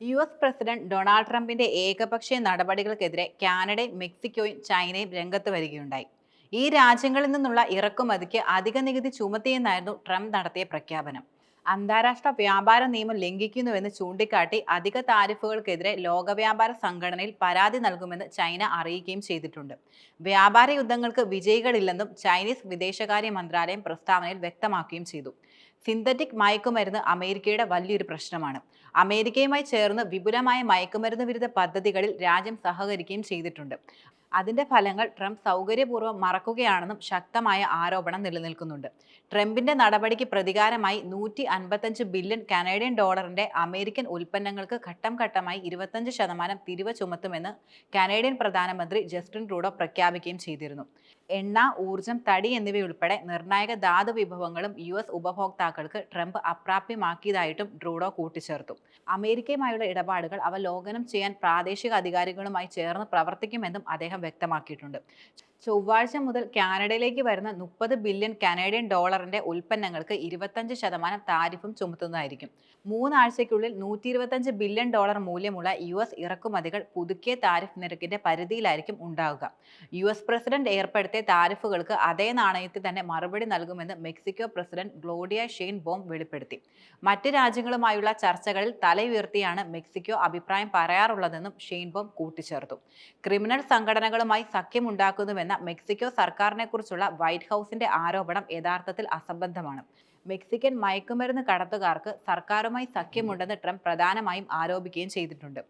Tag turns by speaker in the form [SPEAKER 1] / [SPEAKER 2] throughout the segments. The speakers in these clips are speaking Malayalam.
[SPEAKER 1] യു എസ് പ്രസിഡന്റ് ഡൊണാൾഡ് ട്രംപിന്റെ ഏകപക്ഷീയ നടപടികൾക്കെതിരെ കാനഡയും മെക്സിക്കോയും ചൈനയും രംഗത്ത് വരികയുണ്ടായി. ഈ രാജ്യങ്ങളിൽ നിന്നുള്ള ഇറക്കുമതിക്ക് അധിക നികുതി ചുമത്തിയെന്നായിരുന്നു ട്രംപ് നടത്തിയ പ്രഖ്യാപനം. അന്താരാഷ്ട്ര വ്യാപാര നിയമം ലംഘിക്കുന്നുവെന്ന് ചൂണ്ടിക്കാട്ടി അധിക താരിഫുകൾക്കെതിരെ ലോകവ്യാപാര സംഘടനയിൽ പരാതി നൽകുമെന്ന് ചൈന അറിയിക്കുകയും ചെയ്തിട്ടുണ്ട്. വ്യാപാര യുദ്ധങ്ങൾക്ക് വിജയികളില്ലെന്നും ചൈനീസ് വിദേശകാര്യ മന്ത്രാലയം പ്രസ്താവനയിൽ വ്യക്തമാക്കുകയും ചെയ്തു. സിന്തറ്റിക് മയക്കുമരുന്ന് അമേരിക്കയുടെ വലിയൊരു പ്രശ്നമാണ്. അമേരിക്കയുമായി ചേർന്ന് വിപുലമായ മയക്കുമരുന്ന് വിരുദ്ധ പദ്ധതികളിൽ രാജ്യം സഹകരിക്കുകയും ചെയ്തിട്ടുണ്ട്. അതിന്റെ ഫലങ്ങൾ ട്രംപ് സൗകര്യപൂർവം മറക്കുകയാണെന്നും ശക്തമായ ആരോപണം നിലനിൽക്കുന്നുണ്ട്. ട്രംപിന്റെ നടപടിക്ക് പ്രതികാരമായി നൂറ്റി അൻപത്തഞ്ച് ബില്യൺ കനേഡിയൻ ഡോളറിന്റെ അമേരിക്കൻ ഉൽപ്പന്നങ്ങൾക്ക് ഘട്ടം ഘട്ടമായി ഇരുപത്തഞ്ച് ശതമാനം തിരിവ് ചുമത്തുമെന്ന് കനേഡിയൻ പ്രധാനമന്ത്രി ജസ്റ്റിൻ ട്രൂഡോ പ്രഖ്യാപിക്കുകയും ചെയ്തിരുന്നു. എണ്ണ ഊർജം തടി എന്നിവയുൾപ്പെടെ നിർണായക ധാതു വിഭവങ്ങളും യു എസ് ഉപഭോക്താക്കൾക്ക് ട്രംപ് അപ്രാപ്യമാക്കിയതായിട്ടും ട്രൂഡോ കൂട്ടിച്ചേർത്തു. അമേരിക്കയുമായുള്ള ഇടപാടുകൾ അവ ലോകനം ചെയ്യാൻ പ്രാദേശിക അധികാരികളുമായി ചേർന്ന് പ്രവർത്തിക്കുമെന്നും അദ്ദേഹം വ്യക്തമാക്കിയിട്ടുണ്ട്. ചൊവ്വാഴ്ച മുതൽ കാനഡയിലേക്ക് വരുന്ന മുപ്പത് ബില്യൺ കനേഡിയൻ ഡോളറിന്റെ ഉൽപ്പന്നങ്ങൾക്ക് ഇരുപത്തഞ്ച് ശതമാനം താരിഫും ചുമത്തുന്നതായിരിക്കും. മൂന്നാഴ്ചയ്ക്കുള്ളിൽ നൂറ്റി ഇരുപത്തഞ്ച് ബില്യൺ ഡോളർ മൂല്യമുള്ള യു എസ് ഇറക്കുമതികൾ പുതുക്കിയ താരിഫ് നിരക്കിന്റെ പരിധിയിലായിരിക്കും ഉണ്ടാവുക. യു എസ് പ്രസിഡന്റ് ഏർപ്പെടുത്തിയ താരിഫുകൾക്ക് അതേ നാണയത്തിൽ തന്നെ മറുപടി നൽകുമെന്ന് Mexico president Claudia Sheinbaum വെളിപ്പെടുത്തി. മറ്റ് രാജ്യങ്ങളുമായുള്ള ചർച്ചകളിൽ തലയുയർത്തിയാണ് മെക്സിക്കോ അഭിപ്രായം പറയാറുള്ളതെന്നും ഷെയ്ൻ ബോം കൂട്ടിച്ചേർത്തു. ക്രിമിനൽ സംഘടനകളുമായി സഖ്യമുണ്ടാക്കുന്നുവെന്ന മെക്സിക്കോ സർക്കാരിനെക്കുറിച്ചുള്ള വൈറ്റ് ഹൗസിന്റെ ആരോപണം യഥാർത്ഥത്തിൽ അസംബന്ധമാണ്. മെക്സിക്കൻ മയക്കുമരുന്ന് കടത്തുകാർക്ക് സർക്കാരുമായി സഖ്യമുണ്ടെന്ന് ട്രംപ് പ്രധാനമായും ആരോപിക്കുകയും ചെയ്തിട്ടുണ്ട്.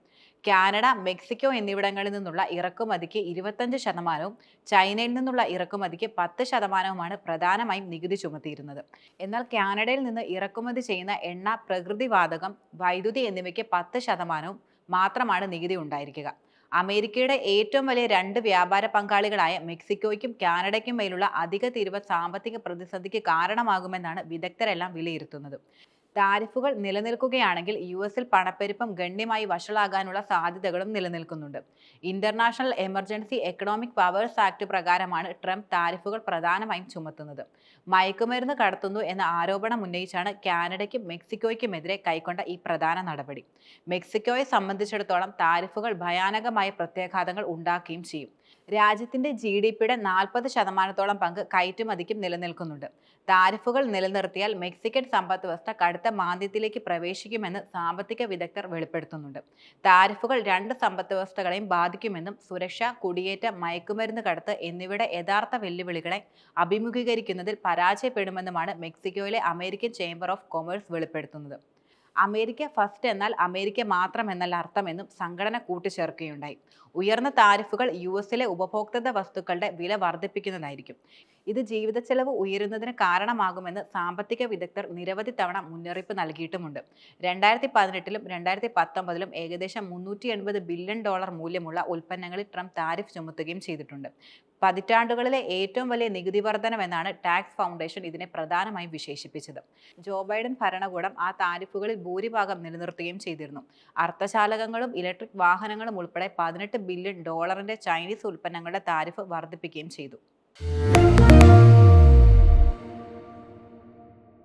[SPEAKER 1] കാനഡ മെക്സിക്കോ എന്നിവിടങ്ങളിൽ നിന്നുള്ള ഇറക്കുമതിക്ക് ഇരുപത്തഞ്ച് ശതമാനവും ചൈനയിൽ നിന്നുള്ള ഇറക്കുമതിക്ക് പത്ത് ശതമാനവുമാണ് പ്രധാനമായും നികുതി ചുമത്തിയിരുന്നത്. എന്നാൽ കാനഡയിൽ നിന്ന് ഇറക്കുമതി ചെയ്യുന്ന എണ്ണ പ്രകൃതിവാതകം വൈദ്യുതി എന്നിവയ്ക്ക് പത്ത് ശതമാനവും മാത്രമാണ് നികുതി ഉണ്ടായിരിക്കുക. അമേരിക്കയുടെ ഏറ്റവും വലിയ രണ്ട് വ്യാപാര പങ്കാളികളായ മെക്സിക്കോയ്ക്കും കാനഡയ്ക്കും മേലുള്ള അധിക തീരുവ സാമ്പത്തിക പ്രതിസന്ധിക്ക് കാരണമാകുമെന്നാണ് വിദഗ്ധരെല്ലാം വിലയിരുത്തുന്നത്. താരിഫുകൾ നിലനിൽക്കുകയാണെങ്കിൽ യു എസിൽ പണപ്പെരുപ്പം ഗണ്യമായി വഷളാകാനുള്ള സാധ്യതകളും നിലനിൽക്കുന്നുണ്ട്. International emergency economic powers act പ്രകാരമാണ് ട്രംപ് താരിഫുകൾ പ്രധാനമായും ചുമത്തുന്നത്. മയക്കുമരുന്ന് കടത്തുന്നു എന്ന ആരോപണം ഉന്നയിച്ചാണ് കാനഡയ്ക്കും മെക്സിക്കോയ്ക്കുമെതിരെ കൈക്കൊണ്ട ഈ പ്രധാന നടപടി. മെക്സിക്കോയെ സംബന്ധിച്ചിടത്തോളം താരിഫുകൾ ഭയാനകമായ പ്രത്യാഘാതങ്ങൾ ഉണ്ടാക്കുകയും ചെയ്യും. രാജ്യത്തിന്റെ ജി ഡി പിയുടെ നാൽപ്പത് ശതമാനത്തോളം പങ്ക് കയറ്റുമതിക്കും നിലനിൽക്കുന്നുണ്ട്. താരിഫുകൾ നിലനിർത്തിയാൽ മെക്സിക്കൻ സമ്പദ് വ്യവസ്ഥ കടുത്ത മാന്ദ്യത്തിലേക്ക് പ്രവേശിക്കുമെന്ന് സാമ്പത്തിക വിദഗ്ധർ വെളിപ്പെടുത്തുന്നുണ്ട്. താരിഫുകൾ രണ്ട് സമ്പദ് വ്യവസ്ഥകളെയും ബാധിക്കുമെന്നും സുരക്ഷ കുടിയേറ്റ മയക്കുമരുന്ന് കടത്ത് എന്നിവയുടെ യഥാർത്ഥ വെല്ലുവിളികളെ അഭിമുഖീകരിക്കുന്നതിൽ പരാജയപ്പെടുമെന്നുമാണ് മെക്സിക്കോയിലെ അമേരിക്കൻ ചേംബർ ഓഫ് കൊമേഴ്സ് വെളിപ്പെടുത്തുന്നത്. അമേരിക്ക ഫസ്റ്റ് എന്നാൽ അമേരിക്ക മാത്രം എന്നല്ല അർത്ഥമെന്നും സംഘടന കൂട്ടിച്ചേർക്കുകയുണ്ടായി. ഉയർന്ന താരിഫുകൾ യു എസിലെ ഉപഭോക്തൃ വസ്തുക്കളുടെ വില വർദ്ധിപ്പിക്കുന്നതായിരിക്കും. ഇത് ജീവിത ചെലവ് ഉയരുന്നതിന് കാരണമാകുമെന്ന് സാമ്പത്തിക വിദഗ്ധർ നിരവധി തവണ മുന്നറിയിപ്പ് നൽകിയിട്ടുമുണ്ട്. രണ്ടായിരത്തി പതിനെട്ടിലും രണ്ടായിരത്തി പത്തൊമ്പതിലും ഏകദേശം മുന്നൂറ്റി എൺപത് ബില്യൺ ഡോളർ മൂല്യമുള്ള ഉൽപ്പന്നങ്ങളിൽ ട്രംപ് താരിഫ് ചുമത്തുകയും ചെയ്തിട്ടുണ്ട്. പതിറ്റാണ്ടുകളിലെ ഏറ്റവും വലിയ നികുതി വർധനമെന്നാണ് ടാക്സ് ഫൗണ്ടേഷൻ ഇതിനെ പ്രധാനമായും വിശേഷിപ്പിച്ചത്. ജോ ബൈഡൻ ഭരണകൂടം ആ താരിഫുകളിൽ ഭൂരിഭാഗം നിലനിർത്തുകയും ചെയ്തിരുന്നു. അർത്ഥചാലകങ്ങളും ഇലക്ട്രിക് വാഹനങ്ങളും ഉൾപ്പെടെ പതിനെട്ട് ബില്യൺ ഡോളറിന്റെ ചൈനീസ് ഉൽപ്പന്നങ്ങളുടെ താരിഫ് വർദ്ധിപ്പിക്കുകയും ചെയ്തു.